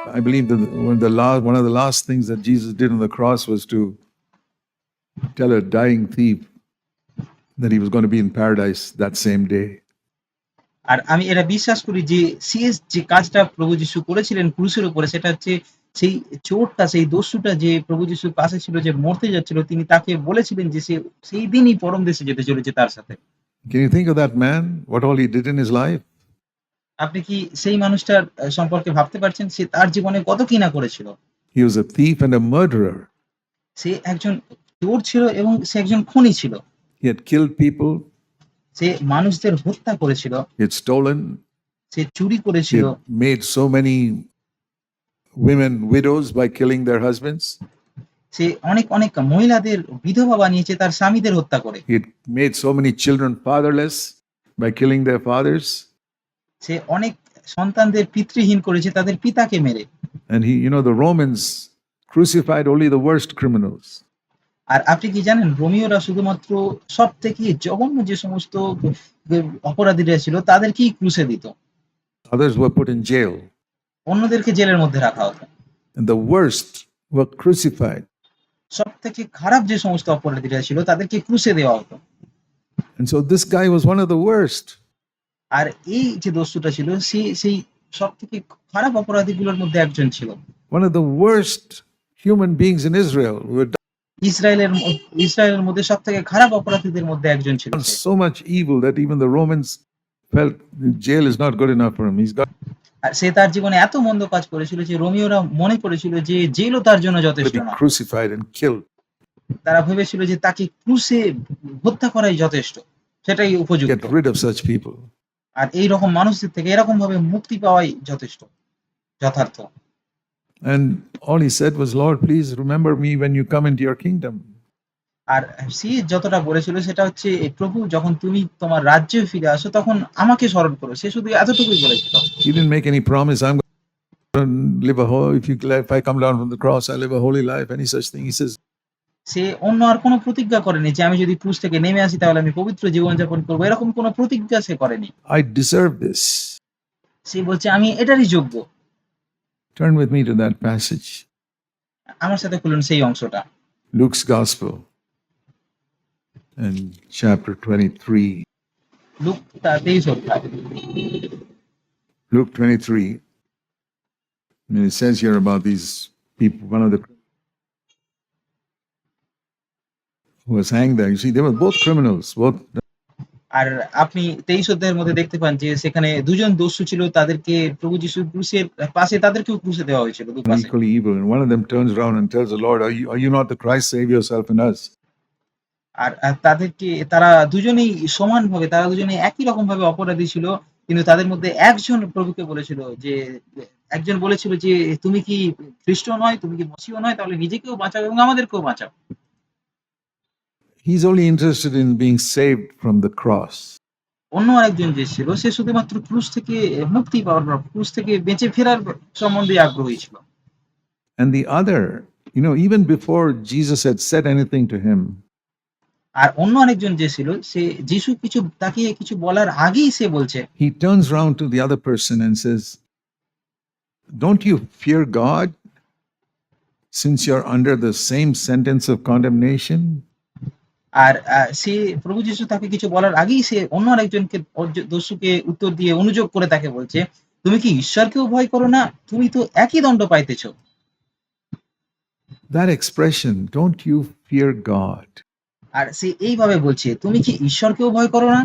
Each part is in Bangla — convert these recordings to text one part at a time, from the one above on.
I believe that one of the last, one of the last things that Jesus did on the cross was to tell a dying thief that he was going to be in paradise that same day. আর আমি এটা বিশ্বাস করি যে শেষ যে কাজটা প্রভু যিশু করেছিলেন ক্রুশের উপরে সেটা হচ্ছে সেই চোরটা সেই দস্যুটা যে প্রভু যিশুর পাশে ছিল যে মরতে যাচ্ছিল তিনি তাকে বলেছিলেন যে সে সেই দিনই পরম দেশে যেতে চলেছে তার সাথে Can you think of that man? What all he did in his life? আপনি কি সেই মানুষটার সম্পর্কে ভাবতে পারছেন সে তার জীবনে কত কি না করেছিল He was a thief and a murderer. সে একজন চোর ছিল এবং সে একজন খুনি ছিল He had killed people, সে মানুষদের হত্যা করেছিল he had stolen, সে চুরি করেছিল made so many women widows by killing their husbands. সে অনেক অনেক মহিলাদের বিধবা বানিয়েছে তার স্বামীদের হত্যা করে He made so many children fatherless by killing their fathers. সে অনেক সন্তানদের পিতৃহীন করেছে তাদের পিতাকে মেরে And he, you know, the Romans crucified only the worst criminals. আর আপনি কি জানেন রোমিওরা শুধুমাত্র সব থেকে জঘন্য যে সমস্ত অপরাধীরা ছিল তাদেরকেই ক্রুশে দিত Others were put in jail. অন্যদেরকে জেলের মধ্যে রাখা হতো And the worst were crucified. সব থেকে খারাপ যে সমস্ত অপরাধীরা ছিল তাদেরকে ক্রুশে দেওয়া হতো And so this guy was one of the worst. আর এই যে দস্যুটা ছিল সে সেই সব থেকে খারাপ অপরাধীগুলোর মধ্যে একজন ছিল One of the worst human beings in Israel ইসরায়েলের ইসরায়েলের মধ্যে সব থেকে খারাপ অপরাধীদের মধ্যে একজন ছিল সে। so much evil that even the Romans felt jail is not good enough for him. He's got আর সে তার জীবনে এত মন্দ কাজ করেছিল যে রোমিওরা মনে করেছিল যে জেলও তার জন্য যথেষ্ট না crucified and killed. তারা ভেবেছিল যে তাকে ক্রুশে হত্যা করাই যথেষ্ট সেটাই উপযুক্ত Get rid of such people. আর এই রকম মানুষদের থেকে এরকম ভাবে মুক্তি পাওয়াই যথেষ্ট যথার্থ And all he said was, Lord, please remember me when you come into your kingdom. আর সে যতটা বলেছিল সেটা হচ্ছে প্রভু যখন তুমি তোমার রাজ্যে ফিরে আসো তখন আমাকে স্মরণ করো সে শুধু এতটুকুই বলেছিল He didn't make any promise. I'm going to live a if you if I come down from the cross, I live a holy life, any such thing. He says, সে অন্য আর কোনো প্রতিজ্ঞা করেনি যে আমি যদি ক্রুশ থেকে নেমে আসি তাহলে আমি পবিত্র জীবনযাপন করব এরকম কোনো প্রতিজ্ঞা সে করেনি আই deserve this. সে বলছে আমি এটারই যোগ্য Turn with me to that passage আমার সাথে খুলুন সেই অংশটা Luke's Gospel and chapter 23. Luke তার তেইশ অধ্যায় Luke 23. I mean, it says here about these people, one of the who was hanged there. You see, they were both criminals, both আর আপনি তেইশ অধ্যায়ের মধ্যে দেখতে পান যে সেখানে দুজন দস্যু ছিল তাদেরকে প্রভু যিশুর ক্রুশের পাশে তাদেরকেও ক্রুশে দেওয়া হয়েছিল দুপাশে equally evil. And one of them turns around and tells the Lord, Are you, are you not the Christ? Save yourself and us. আর তাদেরকে তারা দুজনেই সমানভাবে তারা দুজনেই একই রকম ভাবে অপরাধী ছিল কিন্তু তাদের মধ্যে একজন প্রভুকে বলেছিল যে একজন বলেছিল যে তুমি কি খ্রিস্ট নয় তুমি কি মসিও নয় তাহলে নিজেকেও বাঁচাও এবং আমাদেরকেও বাঁচাও He's only interested in being saved from the cross. অন্য আরেকজন যে ছিল সে শুধুমাত্র ক্রুশ থেকে মুক্তি পাওয়ার বা ক্রুশ থেকে বেঁচে ফেরার সম্বন্ধে আগ্রহী ছিল And the other, you know, even before Jesus had said anything to him, আর অন্য আরেকজন যে ছিল সে যিশু কিছু তাকে কিছু বলার আগেই সে বলছে he turns around to the other person and says, Don't you fear God since you're under the same sentence of condemnation? আর সে প্রভু যিশু তাকে কিছু বলার আগেই সে অন্য আরেকজনকে দস্যুকে উত্তর দিয়ে অনুযোগ করে তাকে বলছে তুমি কি ঈশ্বরকেও ভয় করো না তুমি তো একই দণ্ড পাইতেছ That expression, don't you fear God? আর সে এইভাবে বলছে তুমি কি ঈশ্বরকেও ভয় করো না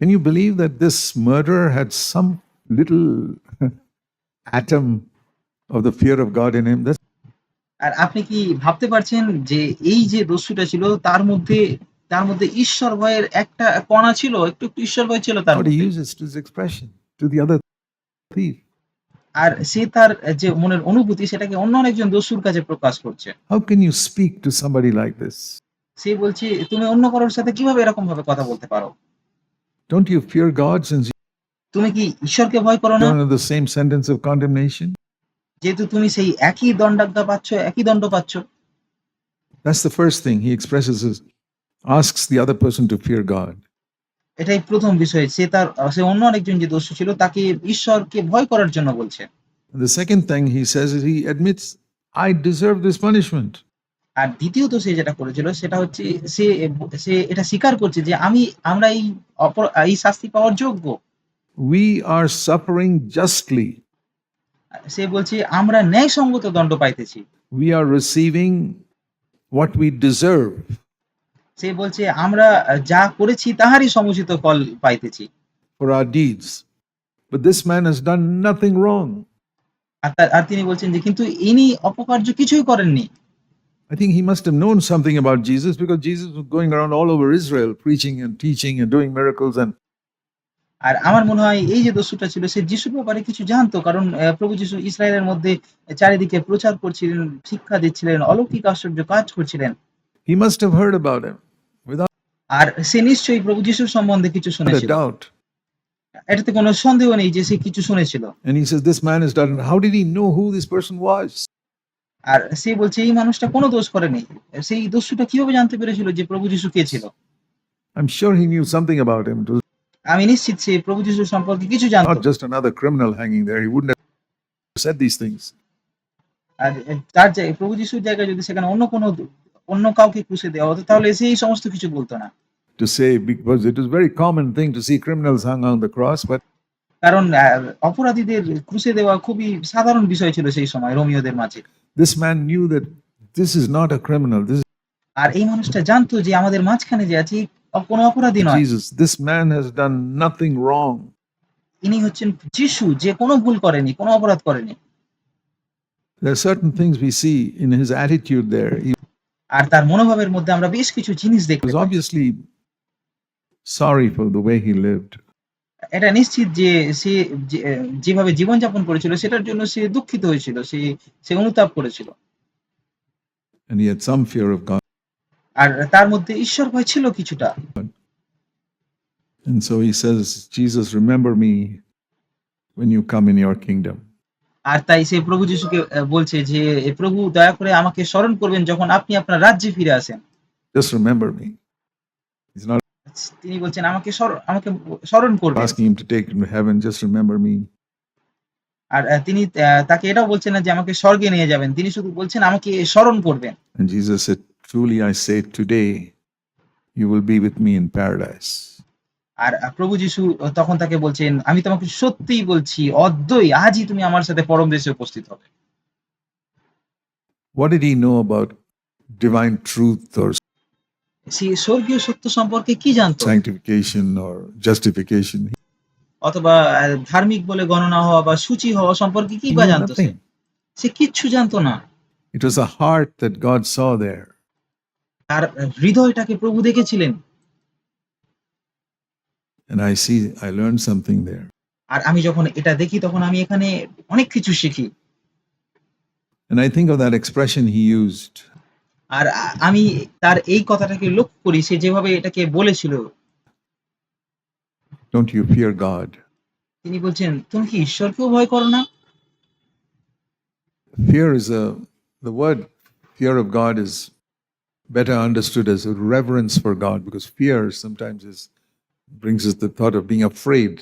Can you believe that this murderer had some little atom of the fear of God in him? That's আর আপনি কি ভাবতে পারছেন যে এই যে দস্যুটা ছিল তার মধ্যে তার মধ্যে ঈশ্বর ভয়ের একটা কণা ছিল একটু একটু ঈশ্বর ভয় ছিল তার. আর সে তার যে মনের অনুভূতি সেটাকে অন্য আরেকজন দস্যুর কাছে প্রকাশ করছে How can you speak to somebody like this? সে বলছে তুমি অন্য কারোর সাথে কীভাবে এরকম ভাবে কথা বলতে পারো don't you fear God since তুমি কি ঈশ্বরকে ভয় করো না the same sentence of condemnation? যেহেতু তুমি সেই একই দণ্ডাজ্ঞা পাচ্ছ একই দণ্ড পাচ্ছ That's the first thing he expresses his, asks the other person to fear God. এটাই প্রথম বিষয় সে তার সে অন্য আরেকজন যে দস্যু ছিল তাকে ঈশ্বরকে ভয় করার জন্য বলছে the second thing he says is he admits, I deserve this punishment. আর দ্বিতীয়ত সে যেটা করেছিল সেটা হচ্ছে সে সে এটা স্বীকার করছে যে আমি আমরা এই এই শাস্তি পাওয়ার যোগ্য We are suffering justly. সে বলছে আমরা ন্যায়সঙ্গত দণ্ড পাইতেছি We are receiving what we deserve. সে বলছে আমরা যা করেছি তাহারই সমুচিত ফল পাইতেছি for our deeds. But this man has done nothing wrong. আর আর তিনি বলছেন যে কিন্তু ইনি অপকার্য কিছুই করেননি I think he must have known something about Jesus because Jesus was going around all over Israel preaching and teaching and doing miracles. And আর আমার মনে হয় এই যে দস্যুটা ছিল সে যিশুর ব্যাপারে কিছু জানতো কারণ প্রভু যিশু ইসরায়েলের মধ্যে চারিদিকে প্রচার করছিলেন শিক্ষা দিচ্ছিলেন অলৌকিক আশ্চর্য কাজ করছিলেন must have heard about him without আর সে নিশ্চয়ই প্রভু যিশুর সম্বন্ধে কিছু শুনেছিল doubt. এটাতে কোনো সন্দেহ নেই যে সে কিছু শুনেছিল he says, This man has done. How did he know who this person was? আর সে বলছে এই মানুষটা কোনো দোষ করেনি সেই দস্যুটা কীভাবে জানতে পেরেছিল যে প্রভু যিশু কে ছিল sure he knew something about him. It was আমি নিশ্চিত সে প্রভু যিশু সম্পর্কে কিছু জানতো not just another criminal hanging there. He wouldn't have said these things. আর তার জায়গায় প্রভু যিশুর জায়গায় যদি সেখানে অন্য কোনো অন্য কাউকে ক্রুশে দেওয়া হতো তাহলে সে এই সমস্ত কিছু বলতো না To say, because it was very common thing to see criminals hung on the cross, but কারণ অপরাধীদের ক্রুশে দেওয়া খুবই সাধারণ বিষয় ছিল সেই সময় রোমিওদের মাঝে this man knew that this is not a criminal. This আর এই মানুষটা জানতো যে আমাদের মাঝখানে যে আছে কোনো অপরাধী নয়। Jesus this man has done nothing ইনি হচ্ছেন যিশু যে কোনো ভুল করেনি কোনো অপরাধ করেনি। There certain things we see in his attitude there. আর তার মনোভাবের মধ্যে আমরা বেশ কিছু জিনিস দেখি was obviously for the he lived. এটা নিশ্চিত যে সে যেভাবে জীবন যাপন করেছিল সেটার জন্য সে দুঃখিত হয়েছিল সে সে অনুতাপ করেছিল। Some fear of আর তার মধ্যে ঈশ্বর ভয় ছিল কিছুটা And so he says, Jesus, remember me when you come in your kingdom. আর তাই সে প্রভু যিশুকে বলছে যে "এ প্রভু দয়া করে আমাকে স্মরণ করবেন যখন আপনি আপনার রাজ্যে ফিরে আসেন Just remember me. He's not তিনি বলছেন আমাকে স্মরণ- আমাকে স্মরণ করবেন asking him to take him to heaven. Just remember me. আর তিনি তাকে এটাও বলছেন না যে আমাকে স্বর্গে নিয়ে যাবেন তিনি শুধু বলছেন আমাকে স্মরণ করবেন And Jesus said, Truly I say, today you will be with me in paradise. আর আহ, প্রভু যিশু তখন তাকে বলছেন আমি তোমাকে সত্যিই বলছি অদ্যই আজই তুমি আমার সাথে পরম দেশে উপস্থিত হবে What did he know about divine truth or সে স্বর্গীয় সত্য সম্পর্কে কি জানতো sanctification or justification? অথবা আহ, ধার্মিক বলে গণনা হওয়া বা সূচি হওয়া সম্পর্কে কি He বা knew জানতো সে nothing. সে কিচ্ছু জানতো না It was a heart that God saw there. তার হৃদয়টাকে প্রভু দেখেছিলেন And I see, I learned something there. আর আমি যখন এটা দেখি তখন আমি এখানে অনেক কিছু শিখি And I think of that expression he used আর আমি তার এই কথাটাকে লক্ষ্য করি সে যেভাবে এটাকে বলেছিল Don't you fear God? তিনি বলছেন তুমি কি ঈশ্বরকেও ভয় করো না Fear is a, the word fear of God is better understood as a reverence for God because fear sometimes is brings us the thought of being afraid.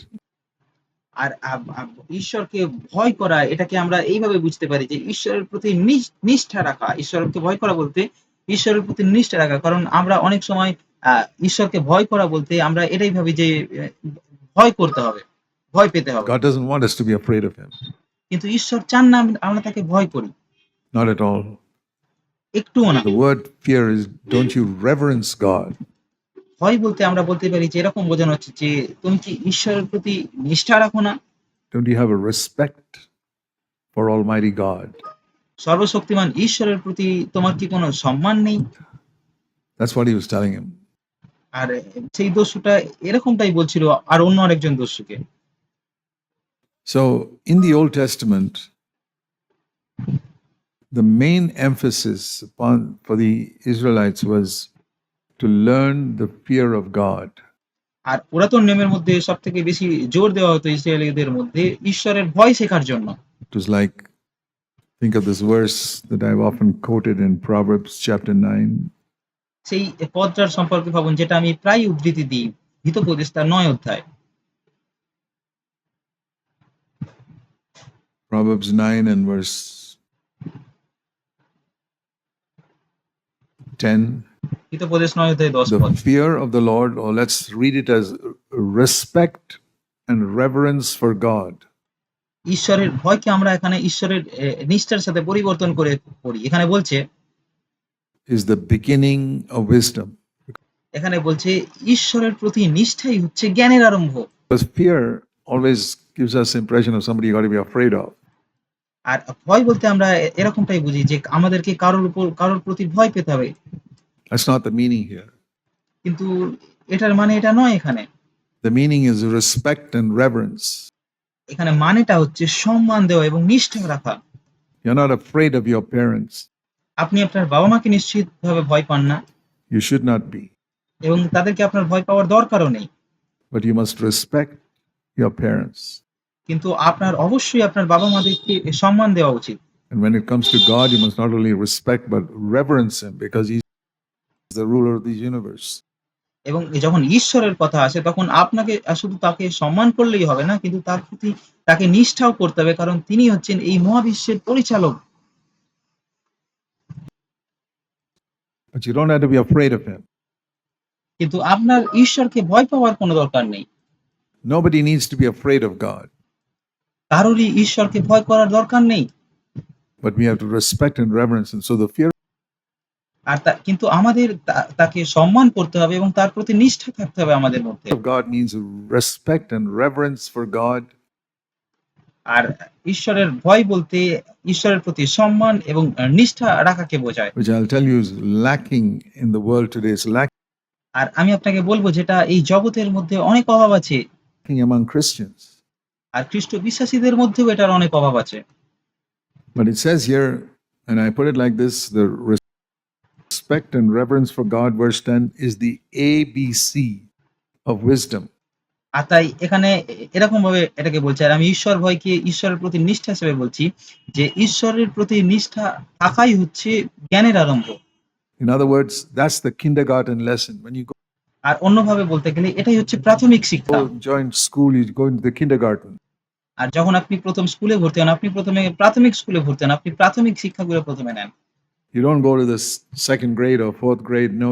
আর আ- আ- ঈশ্বরকে ভয় করা এটাকে আমরা এইভাবে বুঝতে পারি যে ঈশ্বরের প্রতি নিষ- নিষ্ঠা রাখা ঈশ্বরকে ভয় করা বলতে ঈশ্বরের প্রতি নিষ্ঠা রাখা কারণ আমরা অনেক সময় আহ, ঈশ্বরকে ভয় করা বলতে আমরা এটাই ভাবি যে আহ, ভয় করতে হবে ভয় পেতে হবে God doesn't want us to be afraid of Him. কিন্তু ঈশ্বর চান না আমি- আমরা তাকে ভয় করি Not at all. একটুও না ওয়ার্ড ফিয়ার ইজ ডোন্ট বলতে আমরা বলতে পারি যে এরকম বোঝানো হচ্ছে যে তুমি কি ঈশ্বরের প্রতি নিষ্ঠা রাখো না? Don't you have a for almighty God সর্বশক্তিমান ঈশ্বরের প্রতি তোমার কি কোনো সম্মান নেই? দ্যাটস হোয়াট হি ওয়াজ আর সেই দস্যুটা এরকমটাই বলছিল আর অন্য আরেকজন দস্যুকে। So in the old testament the main emphasis upon for the Israelites was to learn the fear of God. আর পুরাতন নিয়মের মধ্যে সব থেকে বেশি জোর দেওয়া হতো ইসরায়েলিদের মধ্যে ঈশ্বরের ভয় শেখার জন্য It was like, think of this verse that I've often quoted in Proverbs chapter 9. সেই পদটার সম্পর্কে ভাবুন যেটা আমি প্রায় উদ্ধৃতি দিই হিতোপদেশ তার নয় অধ্যায় Proverbs 9 and verse 10. হিতোপদেশ নয় অধ্যায় দশ পদ The fear of the Lord, or let's read it as respect and reverence for God, ঈশ্বরের ভয়কে আমরা এখানে ঈশ্বরের এ, নিষ্ঠার সাথে পরিবর্তন করে পড়ি এখানে বলছে is the beginning of wisdom. এখানে বলছে ঈশ্বরের প্রতি নিষ্ঠাই হচ্ছে জ্ঞানের আরম্ভ Because fear always gives us impression of somebody you got to be afraid of. আর ভয় বলতে আমরা এরকমটাই বুঝি যে আমাদেরকে কারোর উপর কারোর প্রতি ভয় পেতে হবে That's not the meaning here. কিন্তু এটার মানে এটা নয় এখানে The meaning is respect and reverence. এখানে মানেটা হচ্ছে সম্মান দেওয়া এবং নিষ্ঠা রাখা You're not afraid of your parents. আপনি আপনার বাবা মাকে নিশ্চিতভাবে ভয় পান না You should not be. এবং তাদেরকে আপনার ভয় পাওয়ার দরকারও নেই But you must respect your parents. কিন্তু আপনার অবশ্যই আপনার বাবা মাদেরকে সম্মান দেওয়া উচিত And when it comes to God, you must not only respect but reverence Him because He's the ruler of the universe. এবং যখন ঈশ্বরের কথা আসে তখন আপনাকে শুধু তাকে সম্মান করলেই হবে না কিন্তু তার প্রতি তাকে নিষ্ঠাও করতে হবে কারণ তিনি হচ্ছেন এই মহাবিশ্বের পরিচালক But you don't have to be afraid of Him. কিন্তু আপনার ঈশ্বরকে ভয় পাওয়ার কোনো দরকার নেই Nobody needs to be afraid of God, কারোরই ঈশ্বরকে ভয় করার দরকার নেই but we have to respect and reverence Him. So the fear আর তা- কিন্তু আমাদের তাকে সম্মান করতে হবে এবং তার প্রতি নিষ্ঠা থাকতে হবে আমাদের মধ্যে God means respect and reverence for God আর ঈশ্বরের ভয় বলতে ঈশ্বরের প্রতি সম্মান এবং নিষ্ঠা রাখাকে বোঝায় which I'll tell you is lacking in the world today. It's lacking আর আমি আপনাকে বলব যেটা এই জগতের মধ্যে অনেক অভাব আছে among Christians. আর খ্রিস্ট বিশ্বাসীদের মধ্যেও এটার অনেক অভাব আছে But it says here, and I put it like this the respect and reverence for God, verse 10, is the ABC of wisdom. আর তাই এখানে এরকম ভাবে এটাকে বলছে আর আমি ঈশ্বর ভয়কে ঈশ্বরের প্রতি নিষ্ঠা হিসেবে বলছি যে ঈশ্বরের প্রতি নিষ্ঠা থাকাই হচ্ছে জ্ঞানের আরম্ভ In other words, that's the kindergarten lesson. When you go আর অন্যভাবে বলতে গেলে এটাই হচ্ছে প্রাথমিক শিক্ষা join school, you go into the kindergarten. আর যখন আপনি প্রথম স্কুলে ভর্তি হন আপনি প্রথমে প্রাথমিক স্কুলে ভর্তি হন আপনি প্রাথমিক শিক্ষাগুলো প্রথমে নেন You don't go to the s- second grade or fourth grade. No,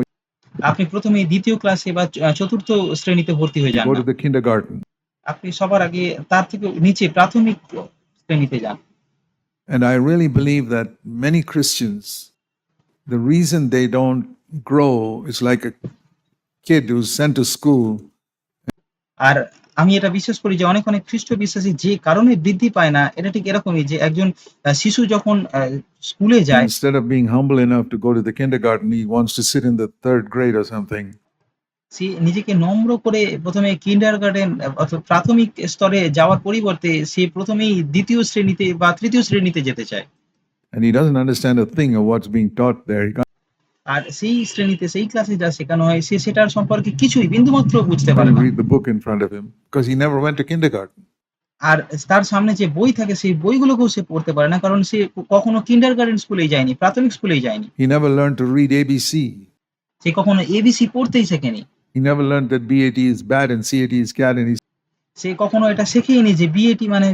আপনি প্রথমে দ্বিতীয় ক্লাসে বা চ- চতুর্থ শ্রেণীতে ভর্তি হয়ে you যান go না। to the kindergarten. আপনি সবার আগে তার থেকে নিচে প্রাথমিক শ্রেণীতে যান And I really believe that many Christians, the reason they don't grow is like a kid who's sent to school আর আমি এটা বিশ্বাস করি যে অনেক অনেক খ্রিস্ট বিশ্বাসী যে কারণে বৃদ্ধি পায় না এটা ঠিক এরকমই যে একজন শিশু যখন স্কুলে যায় instead of being humble enough to go to the kindergarten, he wants to sit in the third grade or something. সে নিজেকে নম্র করে প্রথমে কিন্ডার গার্ডেন অর্থাৎ প্রাথমিক স্তরে যাওয়ার পরিবর্তে সে প্রথমেই দ্বিতীয় শ্রেণীতে বা তৃতীয় শ্রেণীতে যেতে চায় And he doesn't understand a thing of what's being taught there. He আর সেই শ্রেণীতে সেই ক্লাসে যা শেখানো হয় সে সেটার সম্পর্কে কিছুই বিন্দুমাত্র বুঝতে পারে না read the book in front of him because he never went to kindergarten. আর তার সামনে যে বই থাকে সেই বইগুলোকেও সে পড়তে পারে না কারণ সে কখনো কিন্ডার গার্ডেন স্কুলেই যায়নি প্রাথমিক স্কুলেই যায়নি He never learned to read ABC. সে কখনো এবিসি পড়তেই শেখেনি He never learned that BAT is bad and CAT is cat. And সে কখনো এটা শেখেইনি যে বিএটি মানে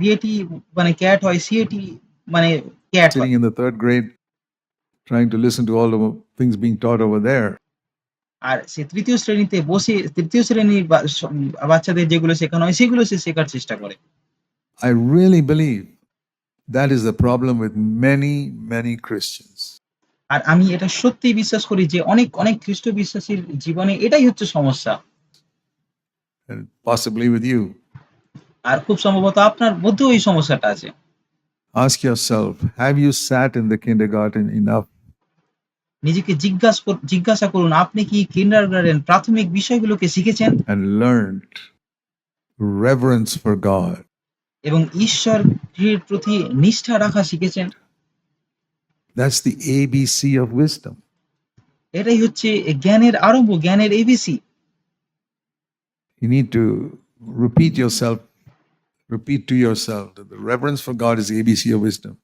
বিএটি মানে ক্যাট হয় সিএটি মানে cat sitting in the third grade trying to listen to all the things being taught over there. আর সে তৃতীয় শ্রেণীতে বসে তৃতীয় শ্রেণীর বা- স- বাচ্চাদের যেগুলো শেখানো হয় সেগুলো সে শেখার চেষ্টা করে I really believe that is the problem with many, many Christians. আর আমি এটা সত্যি বিশ্বাস করি যে অনেক অনেক খ্রিস্ট বিশ্বাসীর জীবনে এটাই হচ্ছে সমস্যা and possibly with you. আর খুব সম্ভবত আপনার মধ্যেও এই সমস্যাটা আছে Ask yourself Have you sat in the kindergarten enough নিজেকে জিজ্ঞাসা জিজ্ঞাসা করুন আপনি কি কিন্ডার গার্ডেন প্রাথমিক বিষয়গুলোকে শিখেছেন and learned reverence for God? এবং ঈশ্বরের প্রতি নিষ্ঠা রাখা শিখেছেন That's the ABC of wisdom. এটাই হচ্ছে জ্ঞানের আরম্ভ জ্ঞানের ABC You need to repeat yourself, repeat to yourself that the reverence for God is the ABC of wisdom.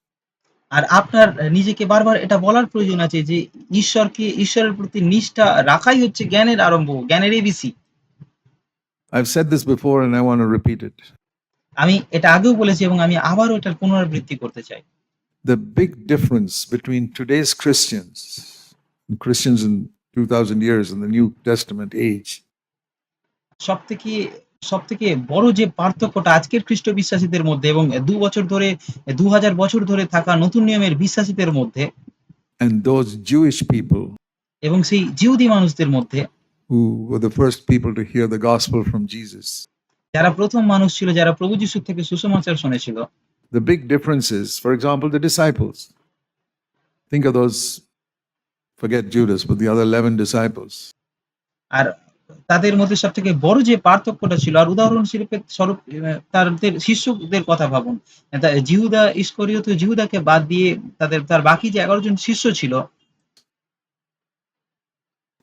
আর আপনার নিজেকে বারবার এটা বলার প্রয়োজন আছে যে ঈশ্বরকে ঈশ্বরের প্রতি নিষ্ঠা রাখাই হচ্ছে জ্ঞানের আরম্ভ জ্ঞানের ABC I've said this before and I want to repeat it. আমি এটা আগেও বলেছি এবং আমি আবারও এটার পুনরাবৃত্তি করতে চাই। The big difference between today's Christians and Christians in 2000 years in the New Testament age সবথেকে সব থেকে বড় যে পার্থক্যটা আজকের খ্রিস্ট বিশ্বাসীদের মধ্যে এবং দু বছর ধরে দু হাজার বছর ধরে থাকা নতুন নিয়মের বিশ্বাসীদের মধ্যে এবং সেই জিউদি মানুষদের মধ্যে যারা প্রথম মানুষ ছিল যারা প্রভু যীশু থেকে সুসমাচার শুনেছিল the big difference is for example the disciples. Think of those forget judas but the other 11 disciples. আর তাদের মধ্যে সব থেকে বড় যে পার্থক্যটা ছিল আর উদাহরণ স্বরূপে স্বরূপ তাদের শিষ্যদের কথা ভাবুন জিহুদা জিহুদা তো জিহুদাকে বাদ দিয়ে তাদের তার বাকি যে এগারো জন শিষ্য ছিল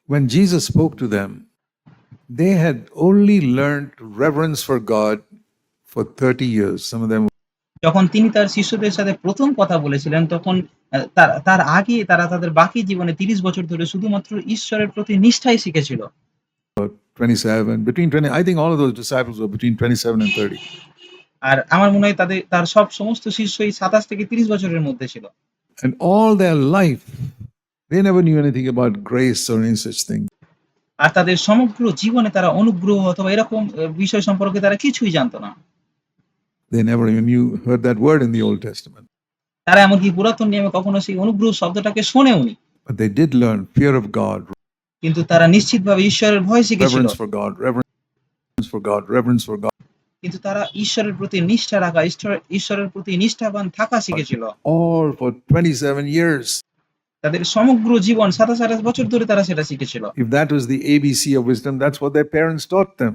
When Jesus spoke to them, they had only learned reverence for God for 30 years. Some of them যখন তিনি তার শিষ্যদের সাথে প্রথম কথা বলেছিলেন তখন তার আগে তারা তাদের বাকি জীবনে তিরিশ বছর ধরে শুধুমাত্র ঈশ্বরের প্রতি নিষ্ঠাই শিখেছিল 27, between 20, I think all of those disciples were between 27 and 30. আর আমার মনে হয় তাদের তার সব সমস্ত শিষ্যই সাতাশ থেকে তিরিশ বছরের মধ্যে ছিল And all their life, they never knew anything about grace or any such thing. আর তাদের সমগ্র জীবনে তারা অনুগ্রহ অথবা এরকম আহ, বিষয় সম্পর্কে তারা কিছুই জানতো না They never even knew, heard that word in the Old Testament. তারা এমনকি পুরাতন নিয়মে কখনো সেই অনুগ্রহ শব্দটাকে শোনেওনি But they did learn fear of God, কিন্তু তারা নিশ্চিতভাবে ঈশ্বরের ভয় শিখেছিল। কিন্তু তারা ঈশ্বরের প্রতি নিষ্ঠা রাখা ঈশ্বর- ঈশ্বরের প্রতি নিষ্ঠাবান থাকা শিখেছিল। All for 27 years. তাদের সমগ্র জীবন সাতাশ আঠাশ বছর ধরে তারা সেটা শিখেছিল। If that was the ABC of wisdom, that's what their parents taught them.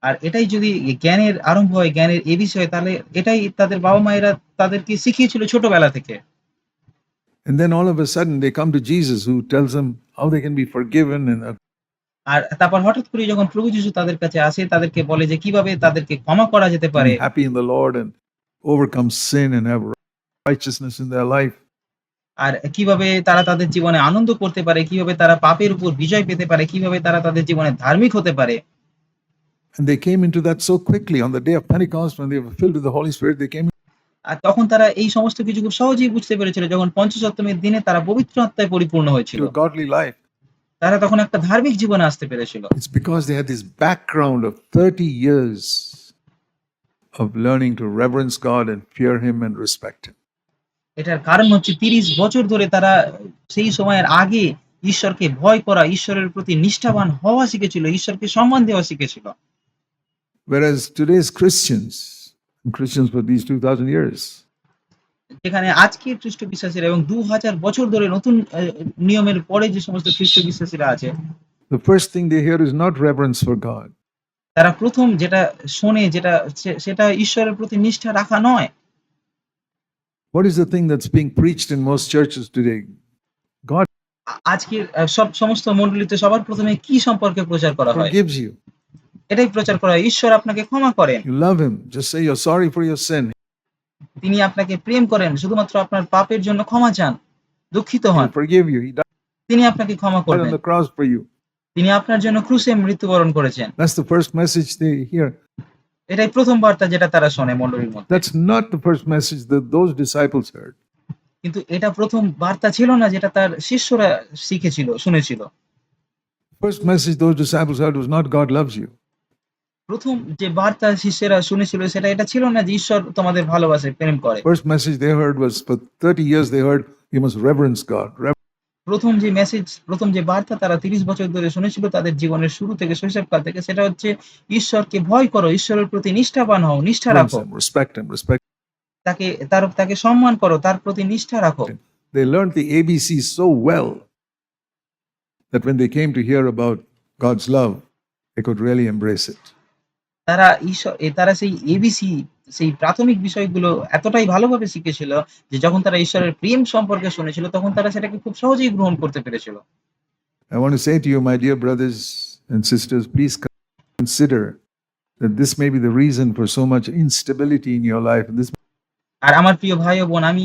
আর এটাই যদি জ্ঞানের আরম্ভ হয় জ্ঞানের এ বিষয়ে তাহলে এটাই তাদের বাবা মায়েরা তাদেরকে শিখিয়েছিল ছোটবেলা থেকে। And then all of a sudden they come to Jesus who tells them how they can be forgiven and uh, আর তারপর হঠাৎ করে যখন প্রভু যিশু তাদের কাছে আসে তাদেরকে বলে যে কিভাবে তাদেরকে ক্ষমা করা যেতে পারে be happy in the Lord and overcome sin and have righteousness in their life. আর কিভাবে তারা তাদের জীবনে আনন্দ করতে পারে কিভাবে তারা পাপের উপর বিজয় পেতে পারে কিভাবে তারা তাদের জীবনে ধার্মিক হতে পারে And they came into that so quickly on the day of Pentecost when they were filled with the Holy Spirit. They came আর তখন তারা এই সমস্ত কিছু খুব সহজেই বুঝতে পেরেছিল যখন পঞ্চসপ্তমীর দিনে তারা পবিত্র আত্মায় পরিপূর্ণ হয়েছিল godly life. তারা তখন একটা ধার্মিক জীবনে আসতে পেরেছিল It's because they had this background of 30 years of learning to reverence God and fear Him and respect Him. এটার কারণ হচ্ছে তিরিশ বছর ধরে তারা সেই সময়ের আগে ঈশ্বরকে ভয় করা ঈশ্বরের প্রতি নিষ্ঠাবান হওয়া শিখেছিল ঈশ্বরকে সম্মান দেওয়া শিখেছিল Whereas today's Christians, Christians for these 2000 years, যেখানে আজকের খ্রিস্ট বিশ্বাসীরা এবং দু হাজার বছর ধরে নতুন আহ, নিয়মের পরে যে সমস্ত খ্রিস্ট বিশ্বাসীরা আছে the first thing they hear is not reverence for God. তারা প্রথম যেটা শোনে যেটা সে- সেটা ঈশ্বরের প্রতি নিষ্ঠা রাখা নয় What is the thing that's being preached in most churches today? God আ- আজকের আহ, সব সমস্ত মণ্ডলীতে সবার প্রথমে কি সম্পর্কে প্রচার করা হয় forgives you. এটাই প্রচার করা ঈশ্বর আপনাকে ক্ষমা করেন। Love him just say you sorry for your sin তিনি আপনাকে প্রেম করেন শুধুমাত্র আপনার পাপের জন্য ক্ষমা চান দুঃখিত হন। ফরগিভ ইউ তিনি আপনাকে ক্ষমা করবেন। দ্য ক্রস ফর ইউ তিনি আপনার জন্য ক্রুশে মৃত্যুবরণ করেছেন। That's the first message they hear এটাই প্রথম বার্তা যেটা তারা শোনে মণ্ডলীর মধ্যে। That's not the first message the those disciples heard কিন্তু এটা প্রথম বার্তা ছিল না যেটা তার শিষ্যরা শিখেছিল শুনেছিল। First message those disciples heard was not God loves you প্রথম যে বার্তা শিষ্যরা শুনেছিল সেটা এটা ছিল না যে ঈশ্বর তোমাদের ভালোবাসে প্রেম করে। First message they heard was for 30 years they heard you must reverence God প্রথম যে মেসেজ প্রথম যে বার্তা তারা 30 বছর ধরে শুনেছিল তাদের জীবনের শুরু থেকে শৈশবকাল থেকে সেটা হচ্ছে ঈশ্বরকে ভয় করো ঈশ্বরের প্রতি নিষ্ঠাবান হও নিষ্ঠা রাখো। রেসপেক্ট এন্ড রেসপেক্ট তাকে তার তাকে সম্মান করো তার প্রতি নিষ্ঠা রাখো। They learned the ABC so well that when they came to hear about God's love they could really embrace it তারা ঈশ্বর তারা সেই এবিসি সেই প্রাথমিক বিষয়গুলো এতটাই ভালোভাবে শিখেছিল যে যখন তারা ঈশ্বরের প্রেম সম্পর্কে শুনেছিল তখন তারা সেটাকে খুব সহজেই গ্রহণ করতে পেরেছিল I want to say to you, my dear brothers and sisters, please consider that this may be the reason for so much instability in your life. This আর আমার প্রিয় ভাই ও বোন আমি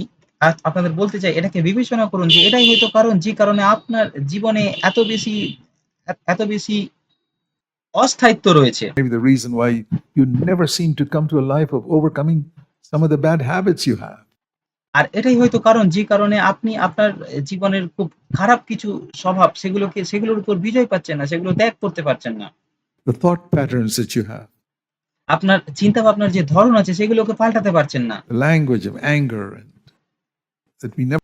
আপনাদের বলতে চাই এটাকে বিবেচনা করুন যে এটাই হয়তো কারণ যে কারণে আপনার জীবনে এত বেশি এত বেশি অস্থায়িত্ব রয়েছে the reason why you never seem to come to a life of overcoming some of the bad habits you have. আর এটাই হয়তো কারণ যে কারণে আপনি আপনার জীবনের খুব খারাপ কিছু স্বভাব সেগুলোকে সেগুলোর উপর বিজয় পাচ্ছেন না সেগুলো ত্যাগ করতে পারছেন না The thought patterns that you have, আপনার চিন্তা ভাবনার যে ধরন আছে সেগুলোকে পাল্টাতে পারছেন না language of anger, that we never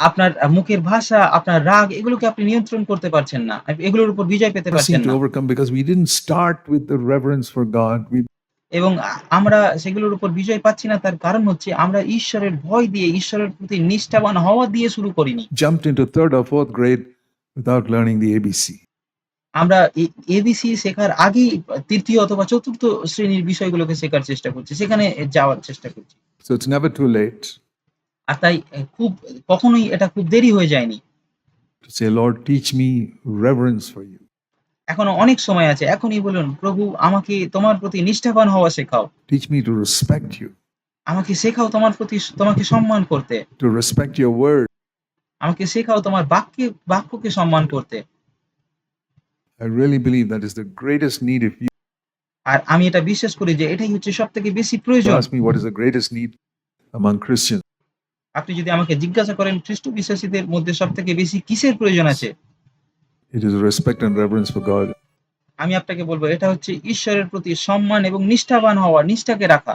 আপনার মুখের ভাষা আপনার রাগ এগুলোকে আপনি নিয়ন্ত্রণ করতে পারছেন না। এগুলোর উপর বিজয় পেতে পারছেন না। the reverence for God. We এবং আমরা সেগুলোর উপর বিজয় পাচ্ছি না তার কারণ হচ্ছে আমরা ঈশ্বরের ভয় দিয়ে ঈশ্বরের প্রতি নিষ্ঠাবান হওয়া দিয়ে শুরু করিনি। jumped into third or fourth grade without learning the ABC. আমরা এবিসি শেখার আগেই তৃতীয় অথবা চতুর্থ শ্রেণির বিষয়গুলোকে শেখার চেষ্টা করছি সেখানে যাওয়ার চেষ্টা করছি। So it's never too late. আর তাই খুব কখনোই এটা খুব দেরি হয়ে যায়নি। এখনও অনেক সময় আছে এখনই বলুন প্রভু আমাকে তোমার প্রতি নিষ্ঠাবান হওয়া শেখাও। Teach me to respect you আমাকে শেখাও তোমার প্রতি তোমাকে সম্মান করতে। টু রেসপেক্ট ইউর ওয়ার্ড আমাকে শেখাও তোমার বাক্য বাক্যকে সম্মান করতে। I really believe that is the greatest need if you আর আমি এটা বিশ্বাস করি যে এটাই হচ্ছে সবথেকে বেশি প্রয়োজন। Ask me what is the greatest need among Christian আপনি যদি আমাকে জিজ্ঞাসা করেন খ্রিস্ট বিশ্বাসীদের মধ্যে সব থেকে বেশি কিসের প্রয়োজন আছে? It is respect and reverence for God আমি আপনাকে বলব এটা হচ্ছে ঈশ্বরের প্রতি সম্মান এবং নিষ্ঠাবান হওয়া নিষ্ঠাকে রাখা।